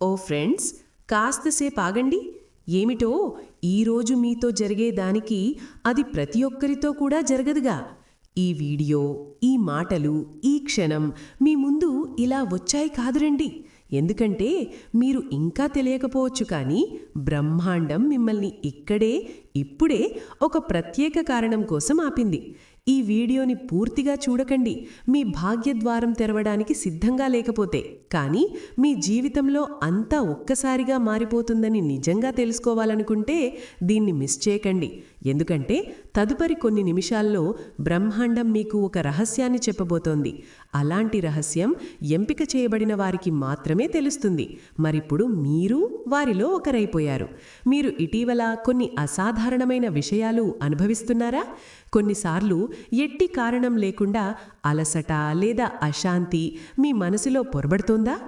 ఓ friends కాస్తసేపు ఆగండి. ఏమిటో ఈరోజు మీతో జరిగే దానికి అది ప్రతి ఒక్కరితో కూడా జరగదుగా. ఈ వీడియో ఈ మాటలు ఈ క్షణం మీ ముందు ఇలా వచ్చాయి కాదురండి. ఎందుకంటే మీరు ఇంకా తెలియకపోవచ్చు కానీ బ్రహ్మాండం మిమ్మల్ని ఇక్కడే ఇప్పుడే ఒక ప్రత్యేక కారణం కోసం ఆపింది. ఈ వీడియోని పూర్తిగా చూడకండి. మీ భాగ్యద్వారం తెరవడానికి సిద్ధంగా లేకపోతే. కానీ మీ జీవితంలో అంతా ఒక్కసారిగా మారిపోతుందని నిజంగా తెలుసుకోవాలనుకుంటే దీన్ని మిస్ చేయకండి. ఎందుకంటే తదుపరి కొన్ని నిమిషాల్లో బ్రహ్మాండం మీకు ఒక రహస్యాన్ని చెప్పబోతోంది. అలాంటి రహస్యం ఎంపిక చేయబడిన వారికి మాత్రమే తెలుస్తుంది. మరిప్పుడు మీరు వారిలో ఒకరైపోయారు. మీరు ఇటీవల కొన్ని అసాధారణమైన విషయాలు అనుభవిస్తున్నారా? కొన్నిసార్లు ఎట్టి కారణం లేకుండా అలసట లేదా అశాంతి మీ మనసులో పొరబడుతోందా?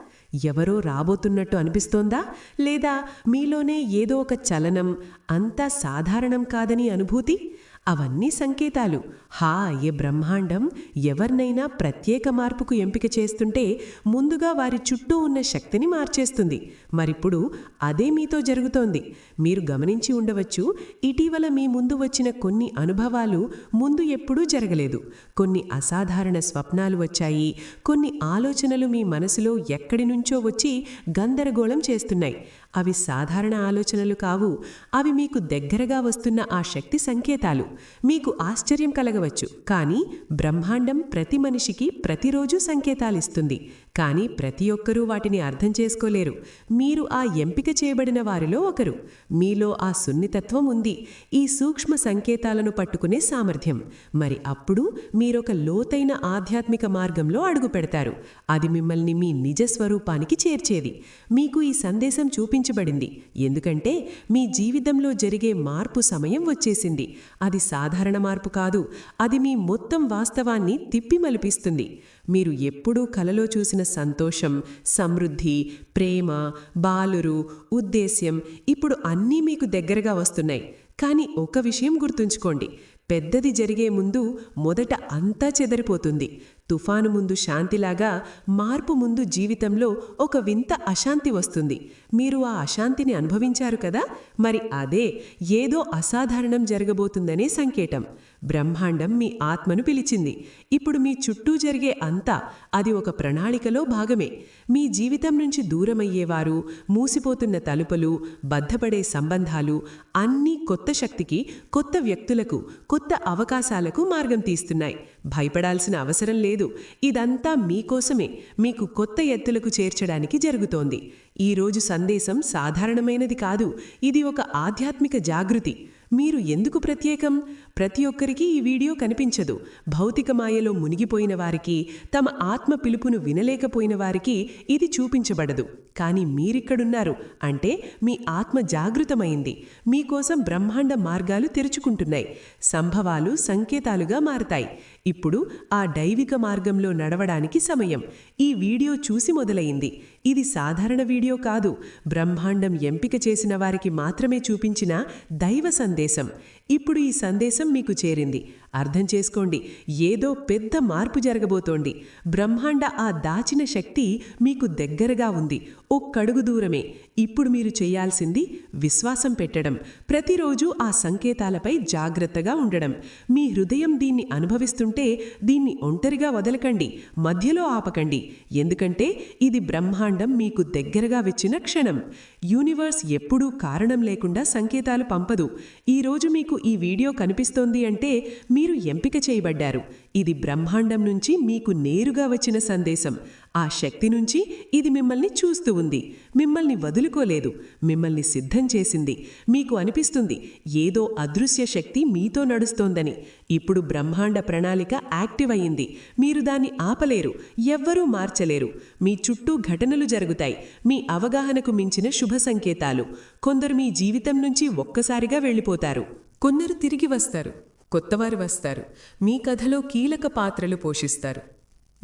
ఎవరో రాబోతున్నట్టు అనిపిస్తోందా? లేదా మీలోనే ఏదో ఒక చలనం అంతా సాధారణం కాదని అనుభూతి? అవన్నీ సంకేతాలు. హా అయ్యే బ్రహ్మాండం ఎవరినైనా ప్రత్యేక మార్పుకు ఎంపిక చేస్తుంటే ముందుగా వారి చుట్టూ ఉన్న శక్తిని మార్చేస్తుంది. మరిప్పుడు అదే మీతో జరుగుతోంది. మీరు గమనించి ఉండవచ్చు ఇటీవల మీ ముందు వచ్చిన కొన్ని అనుభవాలు ముందు ఎప్పుడూ జరగలేదు. కొన్ని అసాధారణ స్వప్నాలు వచ్చాయి. కొన్ని ఆలోచనలు మీ మనసులో ఎక్కడి నుంచో వచ్చి గందరగోళం చేస్తున్నాయి. అవి సాధారణ ఆలోచనలు కావు. అవి మీకు దగ్గరగా వస్తున్న ఆ శక్తి సంకేతాలు. మీకు ఆశ్చర్యం కలగవచ్చు. కానీ బ్రహ్మాండం ప్రతి మనిషికి ప్రతిరోజు సంకేతాలిస్తుంది కానీ ప్రతి ఒక్కరూ వాటిని అర్థం చేసుకోలేరు. మీరు ఆ ఎంపిక చేయబడిన వారిలో ఒకరు. మీలో ఆ సున్నితత్వం ఉంది. ఈ సూక్ష్మ సంకేతాలను పట్టుకునే సామర్థ్యం. మరి అప్పుడు మీరొక లోతైన ఆధ్యాత్మిక మార్గంలో అడుగు పెడతారు. అది మిమ్మల్ని మీ నిజ స్వరూపానికి చేర్చేది. మీకు ఈ సందేశం చూపించబడింది. ఎందుకంటే మీ జీవితంలో జరిగే మార్పు సమయం వచ్చేసింది. అది సాధారణ మార్పు కాదు. అది మీ మొత్తం వాస్తవాన్ని తిప్పి మలిపిస్తుంది. మీరు ఎప్పుడూ కలలో చూసిన సంతోషం సమృద్ధి ప్రేమ బాలురు ఉద్దేశ్యం ఇప్పుడు అన్నీ మీకు దగ్గరగా వస్తున్నాయి. కానీ ఒక విషయం గుర్తుంచుకోండి. పెద్దది జరిగే ముందు మొదట అంతా చెదరిపోతుంది. తుఫాను ముందు శాంతిలాగా మార్పు ముందు జీవితంలో ఒక వింత అశాంతి వస్తుంది. మీరు ఆ అశాంతిని అనుభవించారు కదా? మరి అదే ఏదో అసాధారణం జరగబోతుందనే సంకేతం. బ్రహ్మాండం మీ ఆత్మను పిలిచింది. ఇప్పుడు మీ చుట్టూ జరిగే అంతా అది ఒక ప్రణాళికలో భాగమే. మీ జీవితం నుంచి దూరమయ్యేవారు మూసిపోతున్న తలుపులు బద్ధపడే సంబంధాలు అన్నీ కొత్త శక్తికి కొత్త వ్యక్తులకు కొత్త అవకాశాలకు మార్గం తీస్తున్నాయి. భయపడాల్సిన అవసరం లేదు. ఇదంతా మీకోసమే. మీకు కొత్త ఎత్తులకు చేర్చడానికి జరుగుతోంది. ఈరోజు సందేశం సాధారణమైనది కాదు. ఇది ఒక ఆధ్యాత్మిక జాగృతి. మీరు ఎందుకు ప్రత్యేకం? ప్రతి ఒక్కరికి ఈ వీడియో కనిపించదు. భౌతిక మాయలో మునిగిపోయిన వారికి తమ ఆత్మ పిలుపును వినలేకపోయిన వారికి ఇది చూపించబడదు. కానీ మీరిక్కడున్నారు. అంటే మీ ఆత్మ జాగృతమైంది. మీకోసం బ్రహ్మాండ మార్గాలు తెరుచుకుంటున్నాయి. సంభవాలు సంకేతాలుగా మారతాయి. ఇప్పుడు ఆ దైవిక మార్గంలో నడవడానికి సమయం. ఈ వీడియో చూసి మొదలైంది. ఇది సాధారణ వీడియో కాదు. బ్రహ్మాండం ఎంపిక చేసిన వారికి మాత్రమే చూపించిన దైవ సందేశం. ఇప్పుడు ఈ సందేశం మీకు చేరింది. అర్థం చేసుకోండి. ఏదో పెద్ద మార్పు జరగబోతోంది. బ్రహ్మాండ ఆ దాచిన శక్తి మీకు దగ్గరగా ఉంది. ఒక్కడుగు దూరమే. ఇప్పుడు మీరు చేయాల్సింది విశ్వాసం పెట్టడం. ప్రతిరోజు ఆ సంకేతాలపై జాగ్రత్తగా ఉండడం. మీ హృదయం దీన్ని అనుభవిస్తుంటే దీన్ని ఒంటరిగా వదలకండి. మధ్యలో ఆపకండి. ఎందుకంటే ఇది బ్రహ్మాండం మీకు దగ్గరగా వచ్చిన క్షణం. యూనివర్స్ ఎప్పుడూ కారణం లేకుండా సంకేతాలు పంపదు. ఈరోజు మీకు ఈ వీడియో కనిపిస్తోంది అంటే మీరు ఎంపిక చేయబడ్డారు. ఇది బ్రహ్మాండం నుంచి మీకు నేరుగా వచ్చిన సందేశం. ఆ శక్తి నుంచి ఇది మిమ్మల్ని చూస్తూ ఉంది. మిమ్మల్ని వదులుకోలేదు. మిమ్మల్ని సిద్ధం చేసింది. మీకు అనిపిస్తుంది ఏదో అదృశ్య శక్తి మీతో నడుస్తోందని. ఇప్పుడు బ్రహ్మాండ ప్రణాళిక యాక్టివ్ అయింది. మీరు దాన్ని ఆపలేరు. ఎవ్వరూ మార్చలేరు. మీ చుట్టూ ఘటనలు జరుగుతాయి. మీ అవగాహనకు మించిన శుభ సంకేతాలు. కొందరు మీ జీవితం నుంచి ఒక్కసారిగా వెళ్ళిపోతారు. కొందరు తిరిగి వస్తారు. కొత్తవారు వస్తారు. మీ కథలో కీలక పాత్రలు పోషిస్తారు.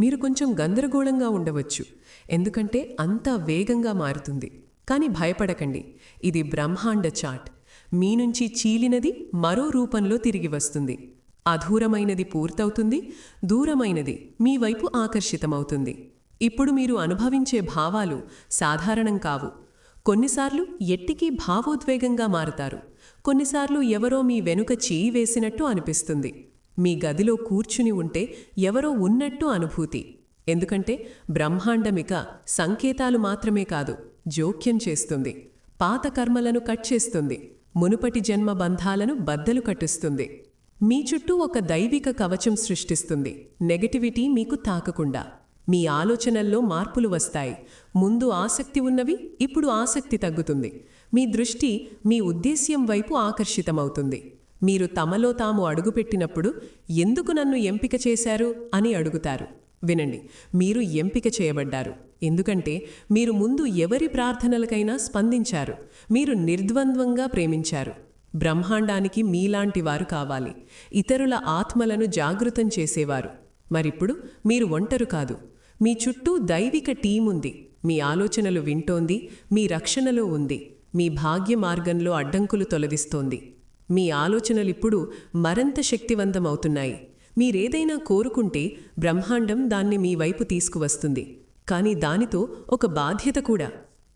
మీరు కొంచెం గందరగోళంగా ఉండవచ్చు. ఎందుకంటే అంతా వేగంగా మారుతుంది. కానీ భయపడకండి. ఇది బ్రహ్మాండ చాట్. మీ నుంచి చీలినది మరో రూపంలో తిరిగి వస్తుంది. అధూరమైనది పూర్తవుతుంది. దూరమైనది మీ వైపు ఆకర్షితమవుతుంది. ఇప్పుడు మీరు అనుభవించే భావాలు సాధారణం కావు. కొన్నిసార్లు ఎట్టికి భావోద్వేగంగా మారతారు. కొన్నిసార్లు ఎవరో మీ వెనుక చేయి వేసినట్టు అనిపిస్తుంది. మీ గదిలో కూర్చుని ఉంటే ఎవరో ఉన్నట్టు అనుభూతి. ఎందుకంటే బ్రహ్మాండమిక సంకేతాలు మాత్రమే కాదు జోక్యం చేస్తుంది. పాత కర్మలను కట్ చేస్తుంది. మునుపటి జన్మ బంధాలను బద్దలు కట్టిస్తుంది. మీ చుట్టూ ఒక దైవిక కవచం సృష్టిస్తుంది. నెగటివిటీ మీకు తాకకుండా. మీ ఆలోచనల్లో మార్పులు వస్తాయి. ముందు ఆసక్తి ఉన్నవి ఇప్పుడు ఆసక్తి తగ్గుతుంది. మీ దృష్టి మీ ఉద్దేశ్యం వైపు ఆకర్షితమవుతుంది. మీరు తమలో తాము అడుగుపెట్టినప్పుడు ఎందుకు నన్ను ఎంపిక చేశారు అని అడుగుతారు. వినండి మీరు ఎంపిక చేయబడ్డారు. ఎందుకంటే మీరు ముందు ఎవరి ప్రార్థనలకైనా స్పందించారు. మీరు నిర్ద్వంద్వంగా ప్రేమించారు. బ్రహ్మాండానికి మీలాంటి వారు కావాలి. ఇతరుల ఆత్మలను జాగృతం చేసేవారు. మరిప్పుడు మీరు ఒంటరు కాదు. మీ చుట్టూ దైవిక టీం ఉంది మీ ఆలోచనలు వింటోంది. మీ రక్షణలో ఉంది. మీ భాగ్య మార్గంలో అడ్డంకులు తొలగిస్తోంది. మీ ఆలోచనలిప్పుడు మరింత శక్తివంతమవుతున్నాయి. మీరేదైనా కోరుకుంటే బ్రహ్మాండం దాన్ని మీ వైపు తీసుకువస్తుంది. కానీ దానితో ఒక బాధ్యత కూడా.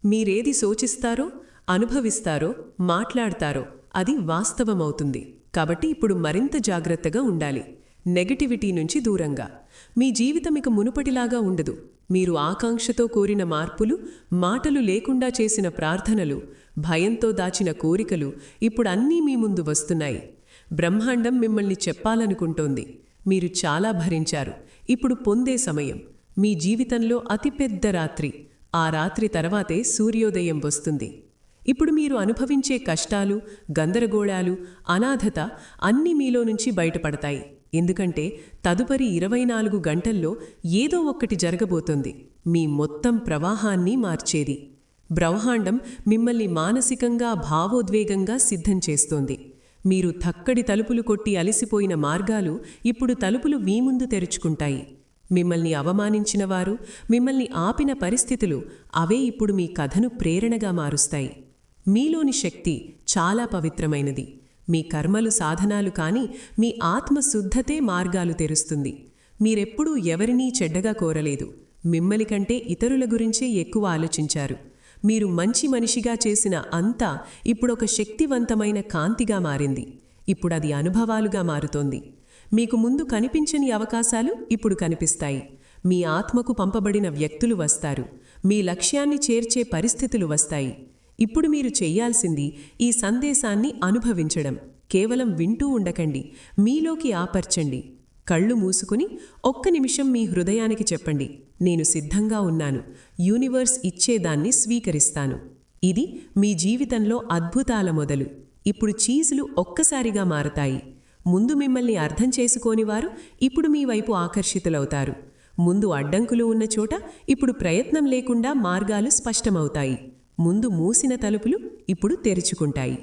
మీరేది సోచిస్తారో అనుభవిస్తారో మాట్లాడతారో అది వాస్తవమవుతుంది. కాబట్టి ఇప్పుడు మరింత జాగ్రత్తగా ఉండాలి. నెగటివిటీ నుంచి దూరంగా. మీ జీవితం ఇక మునుపటిలాగా ఉండదు. మీరు ఆకాంక్షతో కోరిన మార్పులు మాటలు లేకుండా చేసిన ప్రార్థనలు భయంతో దాచిన కోరికలు ఇప్పుడు అన్నీ మీ ముందు వస్తున్నాయి. బ్రహ్మాండం మిమ్మల్ని చెప్పాలనుకుంటోంది. మీరు చాలా భరించారు. ఇప్పుడు పొందే సమయం. మీ జీవితంలో అతిపెద్ద రాత్రి. ఆ రాత్రి తర్వాతే సూర్యోదయం వస్తుంది. ఇప్పుడు మీరు అనుభవించే కష్టాలు గందరగోళాలు అనాథత అన్నీ మీలో నుంచి బయటపడతాయి. ఎందుకంటే తదుపరి ఇరవై నాలుగు గంటల్లో ఏదో ఒక్కటి జరగబోతుంది. మీ మొత్తం ప్రవాహాన్ని మార్చేది. బ్రహ్మాండం మిమ్మల్ని మానసికంగా భావోద్వేగంగా సిద్ధం చేస్తోంది. మీరు తక్కడి తలుపులు కొట్టి అలసిపోయిన మార్గాలు ఇప్పుడు తలుపులు మీ ముందు తెరుచుకుంటాయి. మిమ్మల్ని అవమానించినవారు మిమ్మల్ని ఆపిన పరిస్థితులు అవే ఇప్పుడు మీ కథను ప్రేరణగా మారుస్తాయి. మీలోని శక్తి చాలా పవిత్రమైనది. మీ కర్మలు సాధనాలు కాని మీ ఆత్మశుద్ధతే మార్గాలు తెరుస్తుంది. మీరెప్పుడూ ఎవరినీ చెడ్డగా కోరలేదు. మిమ్మలి కంటే ఇతరుల గురించే ఎక్కువ ఆలోచించారు. మీరు మంచి మనిషిగా చేసిన అంతా ఇప్పుడొక శక్తివంతమైన కాంతిగా మారింది. ఇప్పుడు అది అనుభవాలుగా మారుతోంది. మీకు ముందు కనిపించని అవకాశాలు ఇప్పుడు కనిపిస్తాయి. మీ ఆత్మకు పంపబడిన వ్యక్తులు వస్తారు. మీ లక్ష్యాన్ని చేర్చే పరిస్థితులు వస్తాయి. ఇప్పుడు మీరు చేయాల్సింది ఈ సందేశాన్ని అనుభవించడం. కేవలం వింటూ ఉండకండి. మీలోకి ఆపర్చండి. కళ్ళు మూసుకుని ఒక్క నిమిషం మీ హృదయానికి చెప్పండి. నేను సిద్ధంగా ఉన్నాను. యూనివర్స్ ఇచ్చేదాన్ని స్వీకరిస్తాను. ఇది మీ జీవితంలో అద్భుతాల మొదలు. ఇప్పుడు చీజులు ఒక్కసారిగా మారతాయి. ముందు మిమ్మల్ని అర్థం చేసుకోనివారు ఇప్పుడు మీ వైపు ఆకర్షితులవుతారు. ముందు అడ్డంకులు ఉన్న చోట ఇప్పుడు ప్రయత్నం లేకుండా మార్గాలు స్పష్టమవుతాయి. ముందు మూసిన తలుపులు ఇప్పుడు తెరుచుకుంటాయి.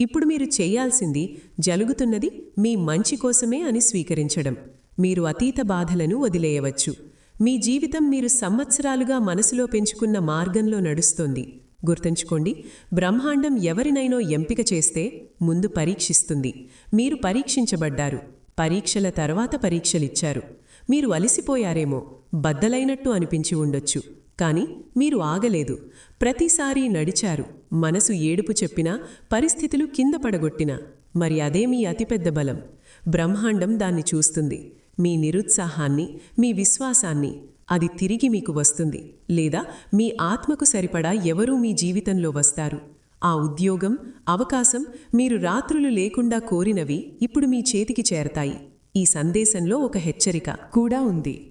ఇప్పుడు మీరు చేయాల్సింది జరుగుతున్నది మీ మంచి కోసమే అని స్వీకరించడం. మీరు అతీత బాధలను వదిలేయవచ్చు. మీ జీవితం మీరు సంవత్సరాలుగా మనసులో పెంచుకున్న మార్గంలో నడుస్తోంది. గుర్తుంచుకోండి బ్రహ్మాండం ఎవరినైనో ఎంపిక చేస్తే ముందు పరీక్షిస్తుంది. మీరు పరీక్షించబడ్డారు. పరీక్షల తర్వాత పరీక్షలిచ్చారు. మీరు అలిసిపోయారేమో బద్దలైనట్టు అనిపించి ఉండొచ్చు. కాని మీరు ఆగలేదు. ప్రతిసారీ నడిచారు. మనసు ఏడుపు చెప్పినా పరిస్థితులు కింద పడగొట్టినా మరి అదే మీ అతిపెద్ద బలం. బ్రహ్మాండం దాన్ని చూస్తుంది. మీ నిరుత్సాహాన్ని మీ విశ్వాసాన్ని అది తిరిగి మీకు వస్తుంది. లేదా మీ ఆత్మకు సరిపడా ఎవరూ మీ జీవితంలో వస్తారు. ఆ ఉద్యోగం అవకాశం మీరు రాత్రులు లేకుండా కోరినవి ఇప్పుడు మీ చేతికి చేరతాయి. ఈ సందేశంలో ఒక హెచ్చరిక కూడా ఉంది.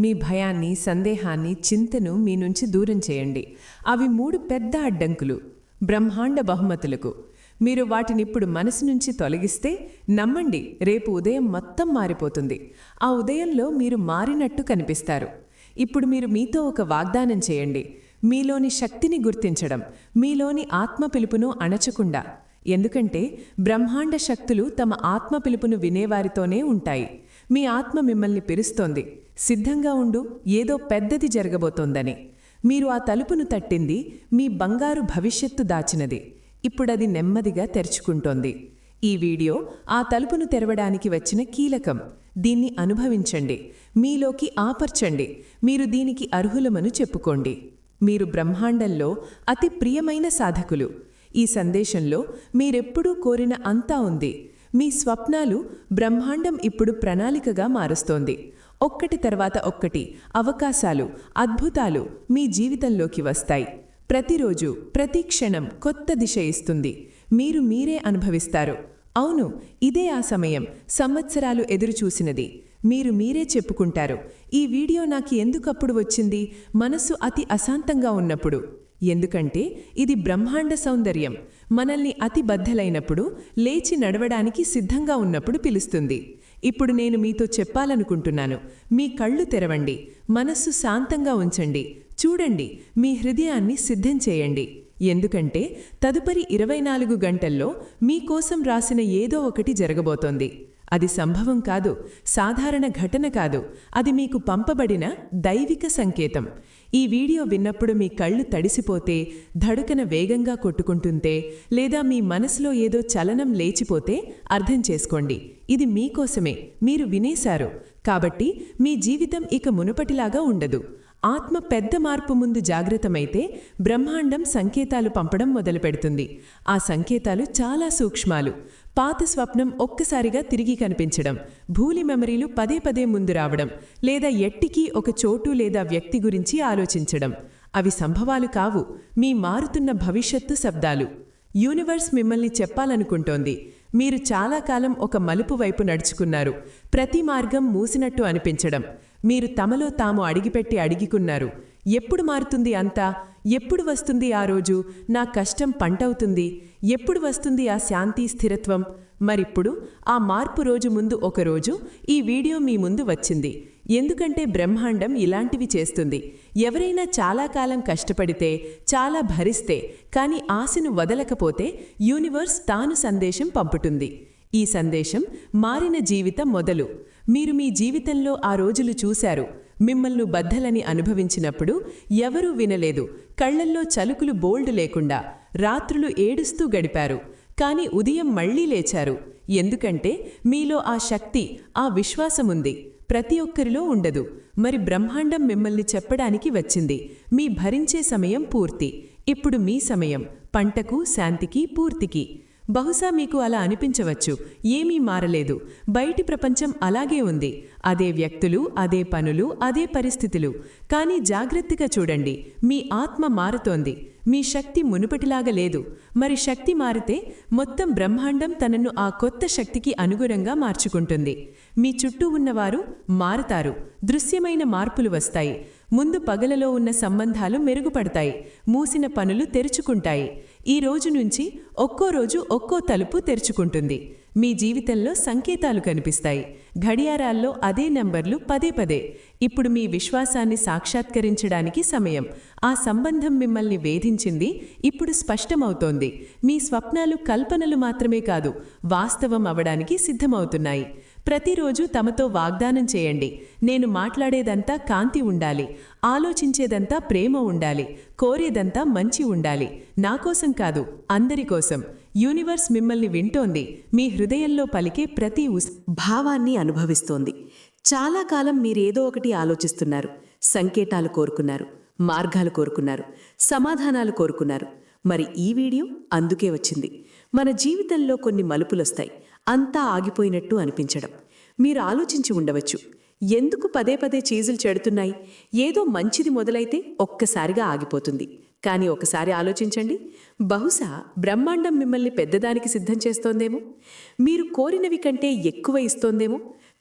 మీ భయాన్ని సందేహాన్ని చింతను మీ నుంచి దూరం చేయండి. అవి మూడు పెద్ద అడ్డంకులు. బ్రహ్మాండ బహుమతులకు. మీరు వాటినిప్పుడు మనసు నుంచి తొలగిస్తే నమ్మండి రేపు ఉదయం మొత్తం మారిపోతుంది. ఆ ఉదయంలో మీరు మారినట్టు కనిపిస్తారు. ఇప్పుడు మీరు మీతో ఒక వాగ్దానం చేయండి. మీలోని శక్తిని గుర్తించడం మీలోని ఆత్మ పిలుపును అణచకుండా. ఎందుకంటే బ్రహ్మాండ శక్తులు తమ ఆత్మ పిలుపును వినేవారితోనే ఉంటాయి. మీ ఆత్మ మిమ్మల్ని పిలుస్తోంది. సిద్ధంగా ఉండు ఏదో పెద్దది జరగబోతోందని. మీరు ఆ తలుపును తట్టింది మీ బంగారు భవిష్యత్తు దాచినది. ఇప్పుడది నెమ్మదిగా తెరుచుకుంటోంది. ఈ వీడియో ఆ తలుపును తెరవడానికి వచ్చిన కీలకం. దీన్ని అనుభవించండి. మీలోకి ఆపర్చండి. మీరు దీనికి అర్హులమను చెప్పుకోండి. మీరు బ్రహ్మాండంలో అతి ప్రియమైన సాధకులు. ఈ సందేశంలో మీరెప్పుడూ కోరిన అంతా ఉంది. మీ స్వప్నాలు బ్రహ్మాండం ఇప్పుడు ప్రణాళికగా మారుస్తోంది. ఒక్కటి తర్వాత ఒక్కటి అవకాశాలు అద్భుతాలు మీ జీవితంలోకి వస్తాయి. ప్రతిరోజు ప్రతి క్షణం కొత్త దిశ ఇస్తుంది. మీరు మీరే అనుభవిస్తారు. అవును ఇదే ఆ సమయం సంవత్సరాలు ఎదురుచూసినది. మీరు మీరే చెప్పుకుంటారు. ఈ వీడియో నాకు ఎందుకప్పుడు వచ్చింది? మనసు అతి అశాంతంగా ఉన్నప్పుడు. ఎందుకంటే ఇది బ్రహ్మాండ సౌందర్యం. మనల్ని అతి బద్దలైనప్పుడు లేచి నడవడానికి సిద్ధంగా ఉన్నప్పుడు పిలుస్తుంది. ఇప్పుడు నేను మీతో చెప్పాలనుకుంటున్నాను. మీ కళ్ళు తెరవండి. మనస్సు శాంతంగా ఉంచండి. చూడండి. మీ హృదయాన్ని సిద్ధం చేయండి. ఎందుకంటే తదుపరి ఇరవై నాలుగు గంటల్లో మీకోసం రాసిన ఏదో ఒకటి జరగబోతోంది. అది సంభవం కాదు సాధారణ ఘటన కాదు. అది మీకు పంపబడిన దైవిక సంకేతం. ఈ వీడియో విన్నప్పుడు మీ కళ్ళు తడిసిపోతే ధడుకన వేగంగా కొట్టుకుంటుంటే లేదా మీ మనసులో ఏదో చలనం లేచిపోతే అర్థం చేసుకోండి. ఇది మీకోసమే. మీరు వినేశారు. కాబట్టి మీ జీవితం ఇక మునుపటిలాగా ఉండదు. ఆత్మ పెద్ద మార్పు ముందు జాగ్రత్తమైతే బ్రహ్మాండం సంకేతాలు పంపడం మొదలుపెడుతుంది. ఆ సంకేతాలు చాలా సూక్ష్మాలు. పాత స్వప్నం ఒక్కసారిగా తిరిగి కనిపించడం భూలి మెమరీలు పదే పదే ముందు రావడం లేదా ఎట్టికి ఒక చోటు లేదా వ్యక్తి గురించి ఆలోచించడం. అవి సంభవాలు కావు మీ మారుతున్న భవిష్యత్తు శబ్దాలు. యూనివర్స్ మిమ్మల్ని చెప్పాలనుకుంటోంది. మీరు చాలా కాలం ఒక మలుపు వైపు నడుచుకున్నారు. ప్రతి మార్గం మూసినట్టు అనిపించడం. మీరు తమలో తాము అడిగిపెట్టి అడిగికున్నారు. ఎప్పుడు మారుతుంది అంతా? ఎప్పుడు వస్తుంది ఆ రోజు? నా కష్టం పంటవుతుంది. ఎప్పుడు వస్తుంది ఆ శాంతి స్థిరత్వం? మరిప్పుడు ఆ మార్పు రోజు ముందు ఒకరోజు ఈ వీడియో మీ ముందు వచ్చింది. ఎందుకంటే బ్రహ్మాండం ఇలాంటివి చేస్తుంది. ఎవరైనా చాలా కాలం కష్టపడితే చాలా భరిస్తే కాని ఆశను వదలకపోతే యూనివర్స్ తాను సందేశం పంపుతుంది. ఈ సందేశం మారిన జీవితం మొదలు. మీరు మీ జీవితంలో ఆ రోజులు చూశారు. మిమ్మల్ని బద్దలని అనుభవించినప్పుడు ఎవరూ వినలేదు. కళ్ళల్లో చలుకులు బోల్డ్ లేకుండా రాత్రులు ఏడుస్తూ గడిపారు. కాని ఉదయం మళ్ళీ లేచారు. ఎందుకంటే మీలో ఆ శక్తి ఆ విశ్వాసముంది. ప్రతి ఒక్కరిలో ఉండదు. మరి బ్రహ్మాండం మిమ్మల్ని చెప్పడానికి వచ్చింది. మీ భరించే సమయం పూర్తి. ఇప్పుడు మీ సమయం. పంటకు శాంతికి పూర్తికి. బహుశా మీకు అలా అనిపించవచ్చు. ఏమీ మారలేదు. బయటి ప్రపంచం అలాగే ఉంది. అదే వ్యక్తులు అదే పనులు అదే పరిస్థితులు. కానీ జాగ్రత్తగా చూడండి. మీ ఆత్మ మారుతోంది. మీ శక్తి మునుపటిలాగా లేదు. మరి శక్తి మారితే మొత్తం బ్రహ్మాండం తనను ఆ కొత్త శక్తికి అనుగుణంగా మార్చుకుంటుంది. మీ చుట్టూ ఉన్నవారు మారుతారు. దృశ్యమైన మార్పులు వస్తాయి. ముందు పగలలో ఉన్న సంబంధాలు మెరుగుపడతాయి. మూసిన పనులు తెరుచుకుంటాయి. ఈ రోజు నుంచి ఒక్కో రోజు ఒక్కో తలుపు తెరుచుకుంటుంది. మీ జీవితంలో సంకేతాలు కనిపిస్తాయి. ఘడియారాల్లో అదే నంబర్లు పదే పదే. ఇప్పుడు మీ విశ్వాసాన్ని సాక్షాత్కరించడానికి సమయం. ఆ సంబంధం మిమ్మల్ని వేధించింది ఇప్పుడు స్పష్టమవుతోంది. మీ స్వప్నాలు కల్పనలు మాత్రమే కాదు వాస్తవం అవడానికి సిద్ధమవుతున్నాయి. ప్రతిరోజు తమతో వాగ్దానం చేయండి. నేను మాట్లాడేదంతా కాంతి ఉండాలి. ఆలోచించేదంతా ప్రేమ ఉండాలి. కోరేదంతా మంచి ఉండాలి. నా కోసం కాదు అందరి కోసం. యూనివర్స్ మిమ్మల్ని వింటోంది. మీ హృదయంలో పలికే ప్రతి ఉస్ భావాన్ని అనుభవిస్తోంది. చాలా కాలం మీరేదో ఒకటి ఆలోచిస్తున్నారు. సంకేతాలు కోరుకున్నారు. మార్గాలు కోరుకున్నారు. సమాధానాలు కోరుకున్నారు. మరి ఈ వీడియో అందుకే వచ్చింది. మన జీవితంలో కొన్ని మలుపులొస్తాయి. అంతా ఆగిపోయినట్టు అనిపించడం. మీరు ఆలోచించి ఉండవచ్చు. ఎందుకు పదే పదే చీజులు చెడుతున్నాయి? ఏదో మంచిది మొదలైతే ఒక్కసారిగా ఆగిపోతుంది. కానీ ఒకసారి ఆలోచించండి. బహుశా బ్రహ్మాండం మిమ్మల్ని పెద్దదానికి సిద్ధం చేస్తోందేమో? మీరు కోరినవి కంటే ఎక్కువ ఇస్తోందేమో?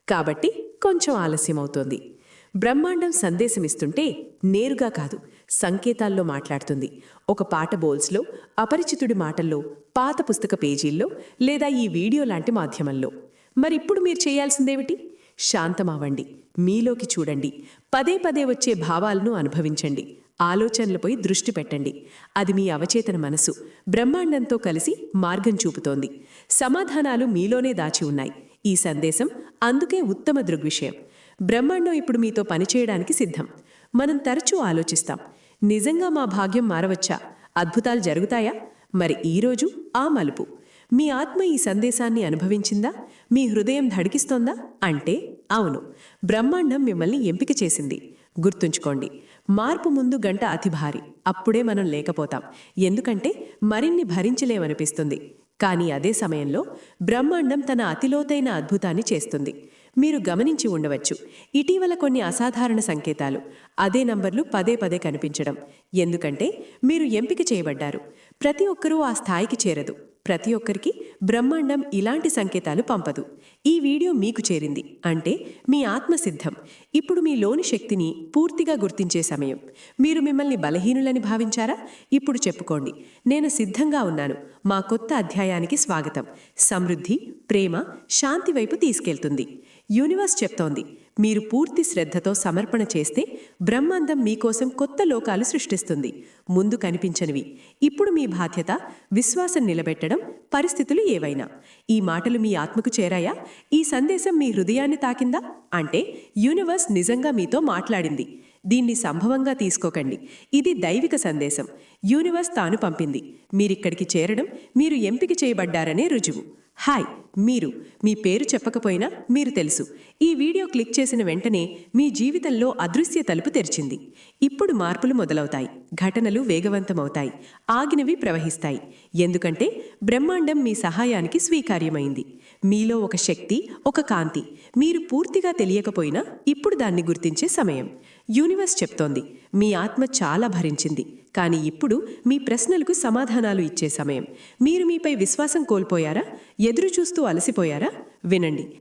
కాబట్టి కొంచెం ఆలస్యం అవుతోంది బ్రహ్మాండం సందేశమిస్తుంటే నేరుగా కాదు. సంకేతాల్లో మాట్లాడుతుంది. ఒక పాట బోల్స్లో అపరిచితుడి మాటల్లో పాత పుస్తక పేజీల్లో లేదా ఈ వీడియో లాంటి మాధ్యమంలో. మరిప్పుడు మీరు చేయాల్సిందేమిటి? శాంతమవ్వండి మీలోకి చూడండి. పదే పదే వచ్చే భావాలను అనుభవించండి. ఆలోచనలపై దృష్టి పెట్టండి. అది మీ అవచేతన మనసు. బ్రహ్మాండంతో కలిసి మార్గం చూపుతోంది. సమాధానాలు మీలోనే దాచి ఉన్నాయి. ఈ సందేశం అందుకే ఉత్తమ దృగ్విషయం. బ్రహ్మాండం ఇప్పుడు మీతో పనిచేయడానికి సిద్ధం. మనం తరచూ ఆలోచిస్తాం. నిజంగా మా భాగ్యం మారవచ్చా? అద్భుతాలు జరుగుతాయా? మరి ఈరోజు ఆ మలుపు. మీ ఆత్మ ఈ సందేశాన్ని అనుభవించిందా? మీ హృదయం ధడికిస్తోందా? అంటే అవును. బ్రహ్మాండం మిమ్మల్ని ఎంపిక చేసింది. గుర్తుంచుకోండి. మార్పు ముందు గంట అతి భారీ. అప్పుడే మనం లేకపోతాం. ఎందుకంటే మరిన్ని భరించలేమనిపిస్తుంది. కానీ అదే సమయంలో బ్రహ్మాండం తన అతిలోతైన అద్భుతాన్ని చేస్తుంది. మీరు గమనించి ఉండవచ్చు. ఇటీవల కొన్ని అసాధారణ సంకేతాలు. అదే నంబర్లు పదే పదే కనిపించడం. ఎందుకంటే మీరు ఎంపిక చేయబడ్డారు. ప్రతి ఒక్కరూ ఆ స్థాయికి చేరదు. ప్రతి ఒక్కరికి బ్రహ్మాండం ఇలాంటి సంకేతాలు పంపదు. ఈ వీడియో మీకు చేరింది. అంటే మీ ఆత్మసిద్ధం. ఇప్పుడు మీ లోని శక్తిని పూర్తిగా గుర్తించే సమయం. మీరు మిమ్మల్ని బలహీనులని భావించారా? ఇప్పుడు చెప్పుకోండి. నేను సిద్ధంగా ఉన్నాను. మా కొత్త అధ్యాయానికి స్వాగతం. సమృద్ధి ప్రేమ శాంతి వైపు తీసుకెళ్తుంది. యూనివర్స్ చెప్తోంది మీరు పూర్తి శ్రద్ధతో సమర్పణ చేస్తే బ్రహ్మాండం మీకోసం కొత్త లోకాలు సృష్టిస్తుంది. ముందు కనిపించనివి. ఇప్పుడు మీ బాధ్యత విశ్వాసం నిలబెట్టడం పరిస్థితులు ఏవైనా. ఈ మాటలు మీ ఆత్మకు చేరాయా? ఈ సందేశం మీ హృదయాన్ని తాకిందా? అంటే యూనివర్స్ యూనివర్స్ నిజంగా మీతో మాట్లాడింది. దీన్ని సంభవంగా తీసుకోకండి. ఇది దైవిక సందేశం. యూనివర్స్ తాను పంపింది. మీరిక్కడికి చేరడం మీరు ఎంపిక చేయబడ్డారనే రుజువు. హాయ్ మీరు. మీ పేరు చెప్పకపోయినా మీరు తెలుసు. ఈ వీడియో క్లిక్ చేసిన వెంటనే మీ జీవితంలో అదృశ్య తలుపు తెరిచింది. ఇప్పుడు మార్పులు మొదలవుతాయి. ఘటనలు వేగవంతమవుతాయి. ఆగినవి ప్రవహిస్తాయి. ఎందుకంటే బ్రహ్మాండం మీ సహాయానికి స్వీకార్యమైంది. మీలో ఒక శక్తి ఒక కాంతి. మీరు పూర్తిగా తెలియకపోయినా ఇప్పుడు దాన్ని గుర్తించే సమయం. యూనివర్స్ చెప్తోంది మీ ఆత్మ చాలా భరించింది. కానీ ఇప్పుడు మీ ప్రశ్నలకు సమాధానాలు ఇచ్చే సమయం. మీరు మీపై విశ్వాసం కోల్పోయారా? ఎదురు చూస్తూ అలసిపోయారా? వినండి.